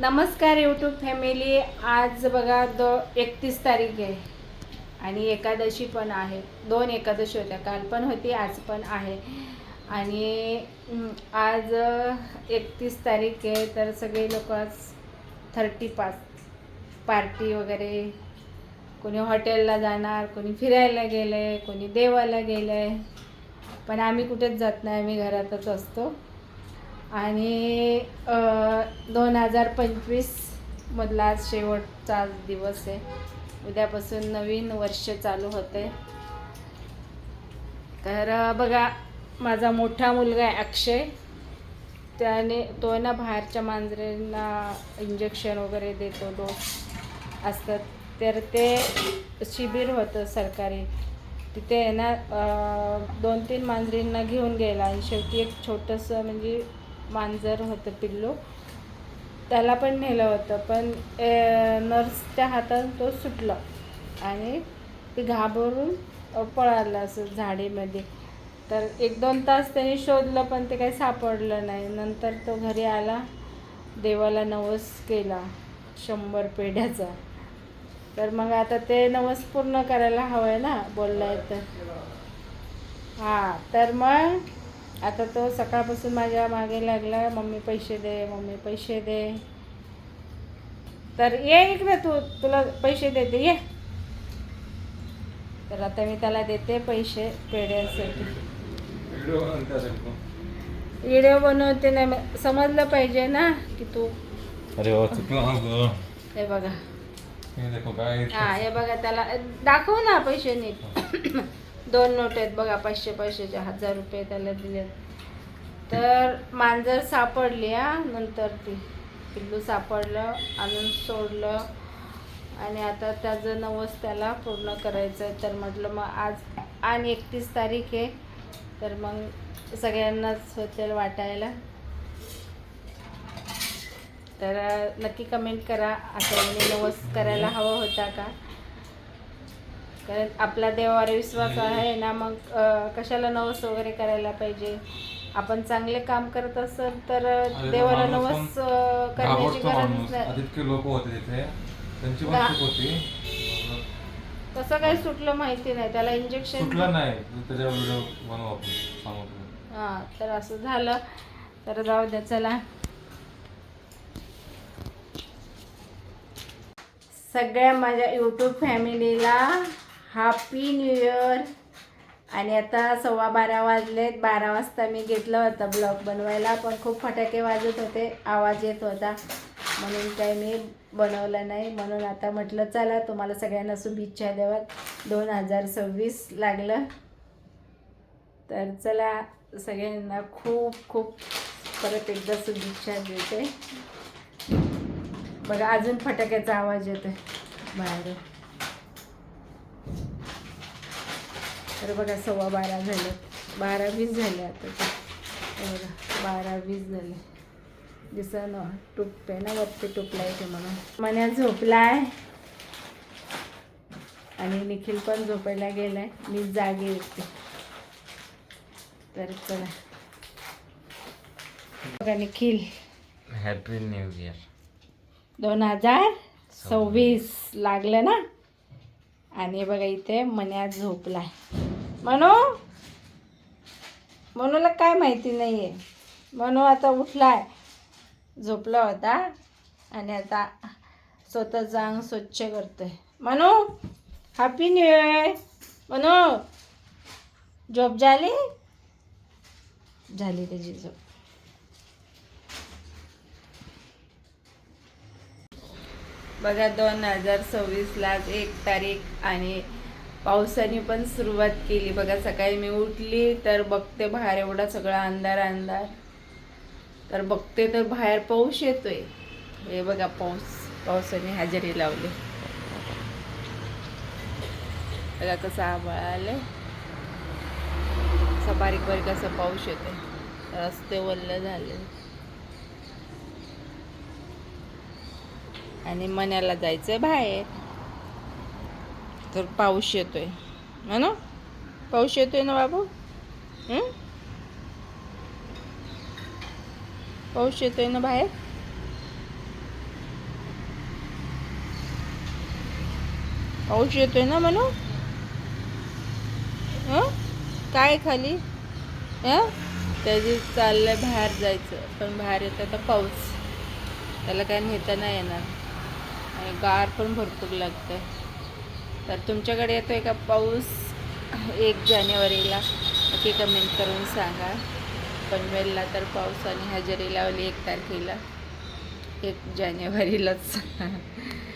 नमस्कार YouTube family आज बघा दो एकतीस तारीख आहे. आणि एकादशी पण आहे. दोन एकादशी होत्या. काल पण होती आज पण आहे. आणि आज एकतीस तारीख आहे. तर सगळे लोक आज थर्टी पाच पार्टी वगैरे. कोणी हॉटेलला जाणार कोणी फिरायला गेलं आहे कोणी देवाला गेलं आहे पण आम्ही कुठेच जात नाही. आम्ही घरातच असतो. आणि दोन हजार पंचवीसमधला आज शेवटचा दिवस आहे. उद्यापासून नवीन वर्ष चालू होते तर बघा माझा मोठा मुलगा आहे अक्षय. त्याने तो ना बाहेरच्या मांजरींना इंजेक्शन वगैरे देतो डोस असतात. तर ते शिबिर होतं सरकारी. तिथे आहे ना दोन तीन मांजरींना घेऊन गेला. आणि शेवटी एक छोटंसं म्हणजे मांजर होतं पिल्लू. त्याला पण नेलं होतं पण नर्सच्या हातात तो सुटला आणि ते घाबरून पळाला पळालं असं झाडीमध्ये. तर एक दोन तास त्यांनी शोधलं पण ते काही सापडलं नाही. नंतर तो घरी आला देवाला नवस केला शंभर पेढ्याचा. तर मग आता ते नवस पूर्ण करायला हवं आहे ना बोललाय तर. हां तर मग आता तो सकाळपासून माझ्या मागे लागला मम्मी पैसे दे मम्मी पैसे दे. तर ये इकडे तू तुला पैसे देते ये. तर आता मी त्याला देते पैसे पेढ्यासाठी व्हिडिओ बनवते नाही समजलं पाहिजे ना की तू. अरे हा बघा. हे हा हे बघा त्याला दाखव ना पैसे नीट. दोन नोट आहेत बघा पाचशे पाचशेचे हजार रुपये त्याला दिले तर मांजर सापडली हा नंतर ती. पिल्लू सापडलं आणून सोडलं. आणि आता त्याचं नवस त्याला पूर्ण करायचं आहे. तर म्हटलं मग आज आणि एकतीस तारीख आहे. तर मग सगळ्यांनाच होतील वाटायला. तर नक्की कमेंट करा. असं म्हणजे नवस करायला हवा होता का? कारण आपला देवावर विश्वास आहे ना मग कशाला नवस वगैरे करायला पाहिजे? आपण चांगले काम करत असेल तर देवाला नवस करण्याची गरज नाही. लोक होते तिथे. त्यांची होती. कसं काही सुटलं माहिती नाही. त्याला इंजेक्शन सुटलं नाही. त्याच्या व्हिडिओ बनवू आपण सांगू तुला. हां तर असं झालं. तर जाऊ द्या चला. सगळ्या माझ्या यूट्यूब फॅमिलीला हॅपी न्यू इयर आणि आता सव्वा बारा वाजलेत. बारा वाजता मी घेतलं होतं ब्लॉग बनवायला पण खूप फटाके वाजत होते. आवाज येत होता. म्हणून काही मी बनवलं नाही. म्हणून आता म्हटलं चला तुम्हाला सगळ्यांना शुभेच्छा द्यावत दोन हजार सव्वीस लागलं. तर चला सगळ्यांना खूप खूप परत एकदा शुभेच्छा देते. बघा अजून फटाक्याचा आवाज येतो बाहेर. तर बघा सव्वा बारा झाले. बारा वीस झाले आता ते. बघा बारा वीस झाले. दिसा ना टुपते ना वरती टुपलाय ते म्हणून. मन्या झोपलाय. आणि निखिल पण झोपायला गेलाय. मी जागे येते. तर चला. बघा निखिल. हॅपी न्यू इयर दोन हजार सव्वीस लागलं ना? आणि बघा इथे मन्या झोपलाय. म्हणू मनूला काय माहिती नाही आहे मनू आता उठलाय. झोपला होता आणि आता स्वतःचं अंग स्वच्छ करतोय. Manu? Happy new year Manu? झोप झाली? झाली त्याची झोप. बघा दोन हजार सव्वीसला एक तारीख आणि पावसाने पण सुरुवात केली. बघा सकाळी मी उठली तर बघते बाहेर एवढा सगळा अंधार अंधार. तर बघते तर बाहेर पाऊस येतोय. हे बघा पाऊस पावसाने हजेरी लावली. बघा कसं आभाळ आले असं बारीक बारीक असं पाऊस येतोय. रस्ते वल्ल झाले. आणि मण्याला जायचं बाहेर. तर पाऊस येतो आहे ना? पाऊस येतो आहे ना बाबू? पाऊस येतो आहे ना बाहेर? पाऊस येतोय ना म्हणू? काय खाली? हां? त्याची चाललंय बाहेर जायचं. पण बाहेर येतं आता पाऊस. त्याला काय नेता नाही येणार. आणि गार पण भरपूर लागतंय. तर तुमच्याकडे येतो आहे का पाऊस? एक जानेवारीला. नक्की कमेंट करून सांगा. पनवेलला तर पावसाने हजेरी लावली एक तारखेला. एक जानेवारीलाच.